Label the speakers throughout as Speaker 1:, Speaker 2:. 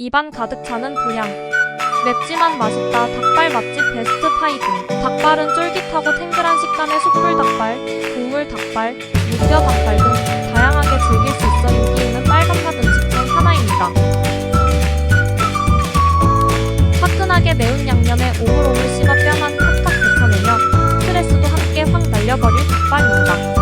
Speaker 1: 입안 가득 차는 분양. 맵지만 맛있다 닭발 맛집 베스트 5. 닭발은 쫄깃하고 탱글한 식감의 숯불 닭발, 국물 닭발, 무뼈 닭발 등 다양하게 즐길 수 있어 인기 있는 빨간맛 음식 중 하나입니다. 화끈하게 매운 양념에 오물오물 씹어 뼈만 탁탁 뱉어내며 스트레스도 함께 확 날려버릴 닭발입니다.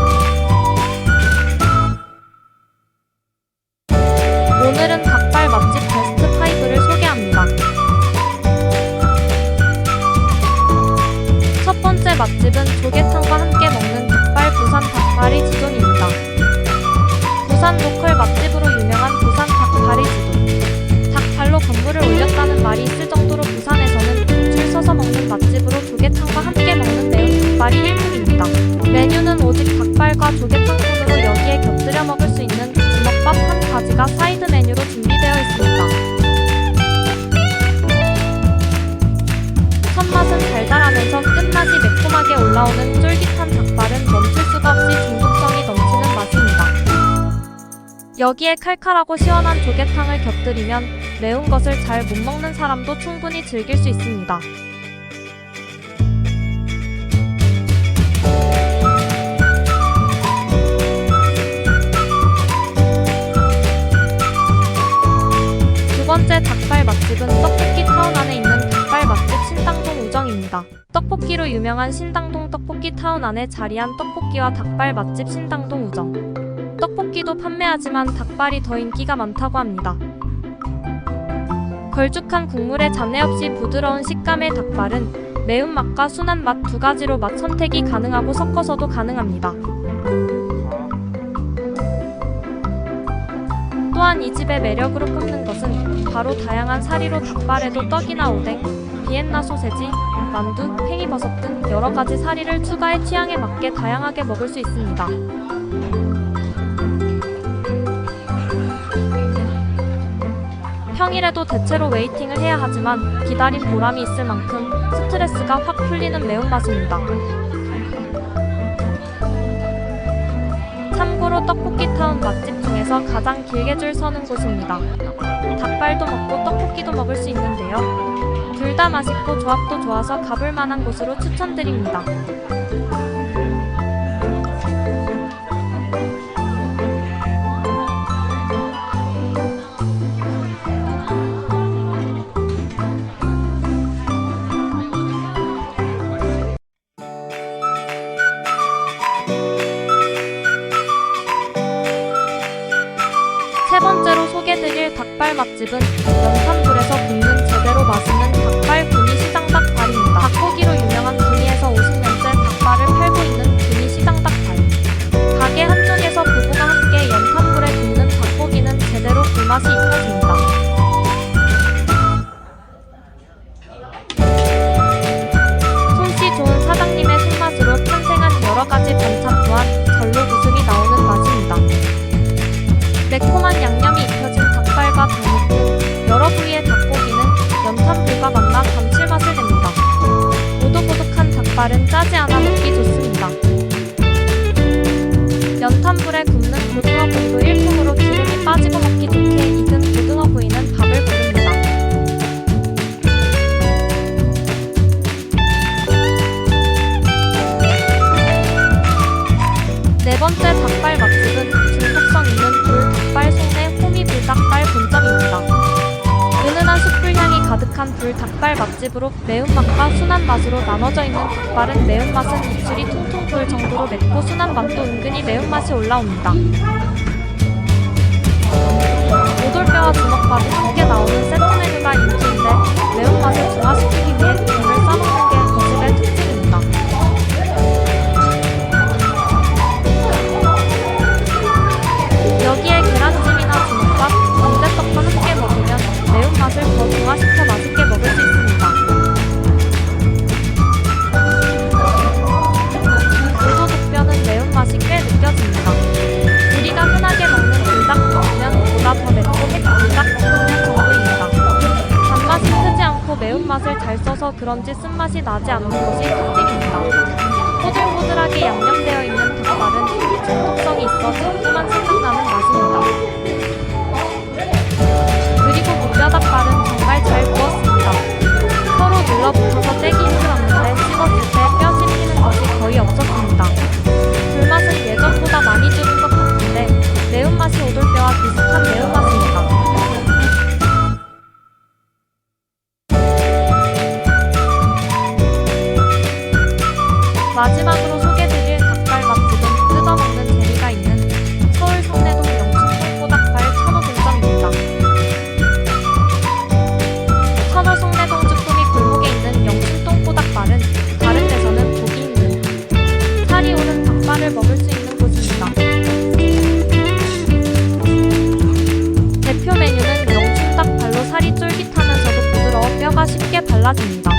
Speaker 1: 첫 번째 맛집은 조개탕과 함께 먹는 닭발 부산 닭발이 지존입니다. 부산 로컬 맛집으로 유명한 부산 닭발이 지존. 닭발로 건물을 올렸다는 말이 있을 정도로 부산에서는 줄 서서 먹는 맛집으로 조개탕과 함께 먹는 매운 닭발이 일품입니다. 메뉴는 오직 닭발과 조개탕 여기에 칼칼하고 시원한 조개탕을 곁들이면 매운 것을 잘 못 먹는 사람도 충분히 즐길 수 있습니다. 두 번째 닭발 맛집은 떡볶이 타운 안에 있는 닭발 맛집 신당동 우정입니다. 떡볶이로 유명한 신당동 떡볶이 타운 안에 자리한 떡볶이와 닭발 맛집 신당동 우정. 떡볶이도 판매하지만 닭발이 더 인기가 많다고 합니다. 걸쭉한 국물에 잡내 없이 부드러운 식감의 닭발은 매운맛과 순한 맛 두 가지로 맛 선택이 가능하고 섞어서도 가능합니다. 또한 이 집의 매력으로 꼽는 것은 바로 다양한 사리로 닭발에도 떡이나 오뎅, 비엔나 소세지, 만두, 팽이버섯 등 여러 가지 사리를 추가해 취향에 맞게 다양하게 먹을 수 있습니다. 평일에도 대체로 웨이팅을 해야 하지만 기다린 보람이 있을 만큼 스트레스가 확 풀리는 매운맛입니다. 참고로 떡볶이 타운 맛집 중에서 가장 길게 줄 서는 곳입니다. 닭발도 먹고 떡볶이도 먹을 수 있는데요. 둘 다 맛있고 조합도 좋아서 가볼 만한 곳으로 추천드립니다. 닭발 맛집은 연탄불에서 굽는 제대로 맛있는 닭발 연탄불에 굽는 고등어 구이도 일품으로 기름이 빠지고 먹기 좋게 익은 고등어 구이는 밥을 부릅니다. 네 번째 닭발 맛집은 중독성 있는 불 닭발 송내 호미 불닭발 본점입니다. 은은한 숯불 향이 가득한 불 닭발 맛집으로 매운맛과 순한 맛으로 나눠져 있는 닭발은 매운맛은 입술이 퉁퉁 부을 정도로 맵고 순한 맛도 은근히 매운맛이 올라옵니다. 매운맛을 잘 써서 그런지 쓴맛이 나지 않는 것이 특징입니다. 꼬들꼬들하게 양념되어 있는 닭발은 중독성이 있어 자꾸만 생각나는 맛입니다. 마지막으로 소개드릴 닭발맛집은 뜯어먹는 재미가 있는 서울 상내동 영춘 통고닭발 천호 동점입니다. 천호 송내동 주꾸미 골목에 있는 영춘 통고닭발은 다른 데서는 보기 힘든 살이 오른 닭발을 먹을 수 있는 곳입니다. 대표 메뉴는 영춘 닭발로 살이 쫄깃하면서도 부드러워 뼈가 쉽게 발라집니다.